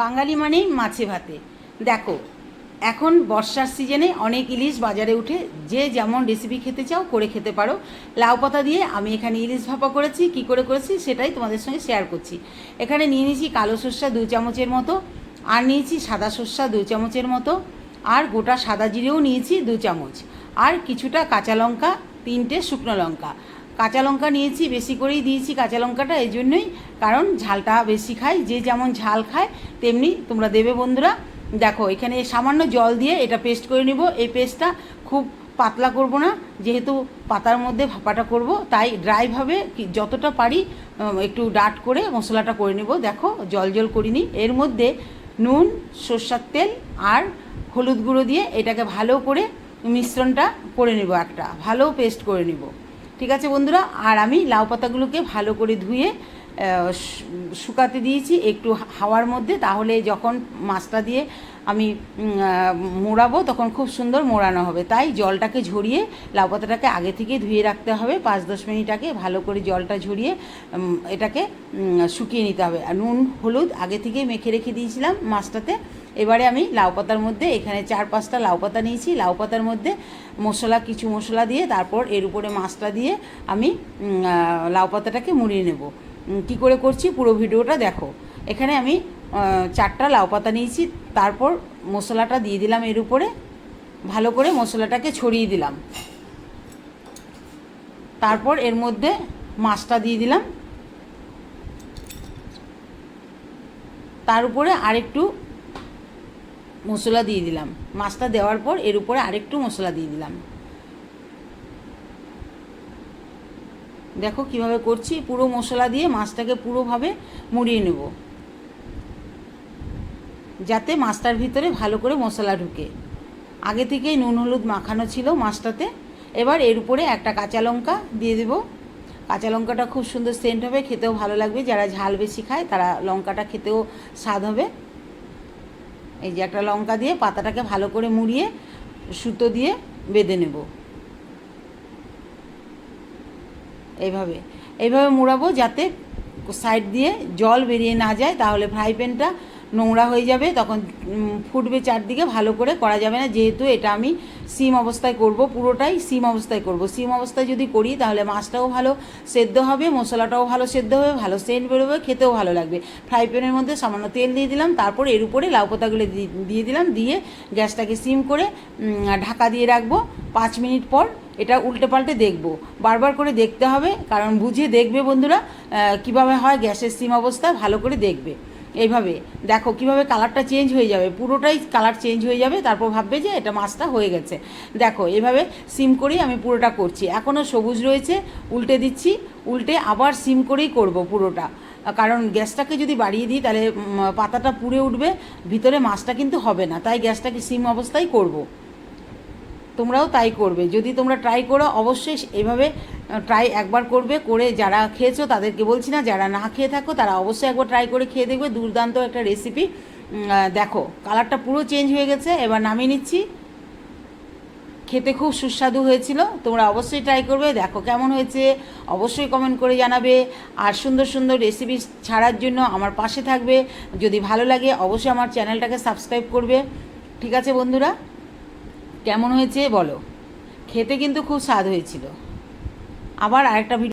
বাঙালি মানেই মাছে ভাতে। দেখো, এখন বর্ষার সিজনে অনেক ইলিশ বাজারে উঠে যে যেমন রেসিপি খেতে চাও করে খেতে পারো। লাউ পাতা দিয়ে আমি এখানে ইলিশ ভাপা করেছি, কি করে করেছি সেটাই তোমাদের সঙ্গে শেয়ার করছি। এখানে নিয়ে নিয়েছি কালো সর্ষা দু চামচের মতো, আর নিয়েছি সাদা সর্ষা দু চামচের মতো, আর গোটা সাদা জিরেও নিয়েছি দু চামচ, আর কিছুটা কাঁচা লঙ্কা, তিনটে শুকনো লঙ্কা। কাঁচা লঙ্কা নিয়েছি, বেশি করেই দিয়েছি কাঁচা লঙ্কাটা, এই জন্যই কারণ ঝালটা বেশি খায় যে যেমন ঝাল খায় তেমনি তোমরা দেবে বন্ধুরা। দেখো, এখানে সামান্য জল দিয়ে এটা পেস্ট করে নিব। এই পেস্টটা খুব পাতলা করব না, যেহেতু পাতার মধ্যে ভাপাটা করব, তাই ড্রাইভাবে যতটা পারি একটু ডাট করে মশলাটা করে নেব। দেখো, জল জল করিনি। এর মধ্যে নুন, সর্ষার তেল আর হলুদ গুঁড়ো দিয়ে এটাকে ভালো করে মিশ্রণটা করে নেব একটা, ভালো পেস্ট করে নেব। ঠিক আছে বন্ধুরা, আর আমি লাউ পাতাগুলোকে ভালো করে ধুয়ে শুকাতে দিয়েছি একটু হাওয়ার মধ্যে, তাহলে যখন মাছটা দিয়ে আমি মোড়াবো তখন খুব সুন্দর মোড়ানো হবে। তাই জলটাকে ঝরিয়ে লাউ পাতাটাকে আগে থেকে ধুয়ে রাখতে হবে, পাঁচ দশ মিনিট আগে ভালো করে জলটা ঝরিয়ে এটাকে শুকিয়ে নিতে হবে। আর নুন, হলুদ আগে থেকে মেখে রেখে দিয়েছিলাম মাছটাতে। এবারে আমি লাউ পাতার মধ্যে এখানে চার পাঁচটা লাউ পাতা নিয়েছি। লাউ পাতার মধ্যে মশলা, কিছু মশলা দিয়ে তারপর এর উপরে মাছটা দিয়ে আমি লাউ পাতাটাকে মুড়িয়ে নেব। কী করে করছি পুরো ভিডিওটা দেখো। এখানে আমি চারটা লাউ পাতা নিয়েছি। তারপর মশলাটা দিয়ে দিলাম এর উপরে। ভালো করে মশলাটাকে ছড়িয়ে দিলাম। তারপর এর মধ্যে মাছটা দিয়ে দিলাম। তার উপরে আরেকটু মশলা দিয়ে দিলাম। মাছটা দেওয়ার পর এর উপরে আরেকটু মশলা দিয়ে দিলাম। দেখো কীভাবে করছি, পুরো মশলা দিয়ে মাছটাকে পুরোভাবে মুড়িয়ে নেব। যাতে মাছটার ভিতরে ভালো করে মশলা ঢুকে। আগে থেকেই নুন, হলুদ মাখানো ছিল মাছটাতে। এবার এর উপরে একটা কাঁচা লঙ্কা দিয়ে দেব। কাঁচা লঙ্কাটা খুব সুন্দর সেন্ট হবে, খেতেও ভালো লাগবে। যারা ঝাল বেশি খায় তারা লঙ্কাটা খেতেও স্বাদ হবে। এই যে একটা লঙ্কা দিয়ে পাতাটাকে ভালো করে মুড়িয়ে সুতো দিয়ে বেঁধে নেব। এইভাবে এইভাবে মুড়াবো যাতে সাইড দিয়ে জল বেরিয়ে না যায়, তাহলে ফ্রাই প্যানটা নোংরা হয়ে যাবে, তখন ফুটবে চারদিকে, ভালো করে করা যাবে না, যেহেতু এটা আমি সিম অবস্থায় করব, পুরোটাই সিম অবস্থায় করব। সিম অবস্থায় যদি করি, তাহলে মাছটাও ভালো, সেদ্ধ হবে, মশলাটাও ভালো সেদ্ধ হবে, ভালো সেন্ট বেরোবে, খেতেও ভালো লাগবে। ফ্রাই প্যানের মধ্যে সামান্য তেল দিয়ে দিলাম, তারপর এর উপরে লাউ পাতাগুলো দিয়ে দিলাম, দিয়ে গ্যাসটাকে সিম করে ঢাকা দিয়ে রাখব। পাঁচ মিনিট পর এটা উল্টে পাল্টে দেখব। বারবার করে দেখতে হবে, কারণ বুঝে দেখবে বন্ধুরা কীভাবে হয় গ্যাসের সিম অবস্থা, ভালো করে দেখবে। এইভাবে। দেখো কীভাবে কালারটা চেঞ্জ হয়ে যাবে। পুরোটাই কালার চেঞ্জ হয়ে যাবে, তারপর ভাববে যে এটা মাছটা হয়ে গেছে। দেখো এভাবে সিম করেই আমি পুরোটা করছি। এখনও সবুজ রয়েছে, উল্টে দিচ্ছি, উল্টে আবার সিম করেই করব পুরোটা। কারণ গ্যাসটাকে যদি বাড়িয়ে দিই, তাহলে পাতাটা পুড়ে উঠবে, ভিতরে মাছটা কিন্তু হবে না। তাই গ্যাসটাকে সিম অবস্থায় করব। তোমরাও তাই করবে। যদি তোমরা ট্রাই করো, অবশ্যই এভাবে ট্রাই একবার করবে, করে যারা খেয়েছো তাদেরকে বলছি না, যারা না খেয়ে থাকো তারা অবশ্যই একবার ট্রাই করে খেয়ে দেখবে, দুর্দান্ত একটা রেসিপি দেখো কালারটা পুরো চেঞ্জ হয়ে গেছে, এবার নামিয়ে নিচ্ছি। খেতে খুব সুস্বাদু হয়েছিল, তোমরা অবশ্যই ট্রাই করবে, দেখো কেমন হয়েছে, অবশ্যই কমেন্ট করে জানাবে। আর সুন্দর সুন্দর রেসিপি ছাড়ার জন্য আমার পাশে থাকবে, যদি ভালো লাগে অবশ্যই আমার চ্যানেলটাকে সাবস্ক্রাইব করবে। ঠিক আছে বন্ধুরা, কেমন হয়েছে বলো। খেতে কিন্তু খুব স্বাদ হয়েছিল। আবার আরেকটা ভিডিও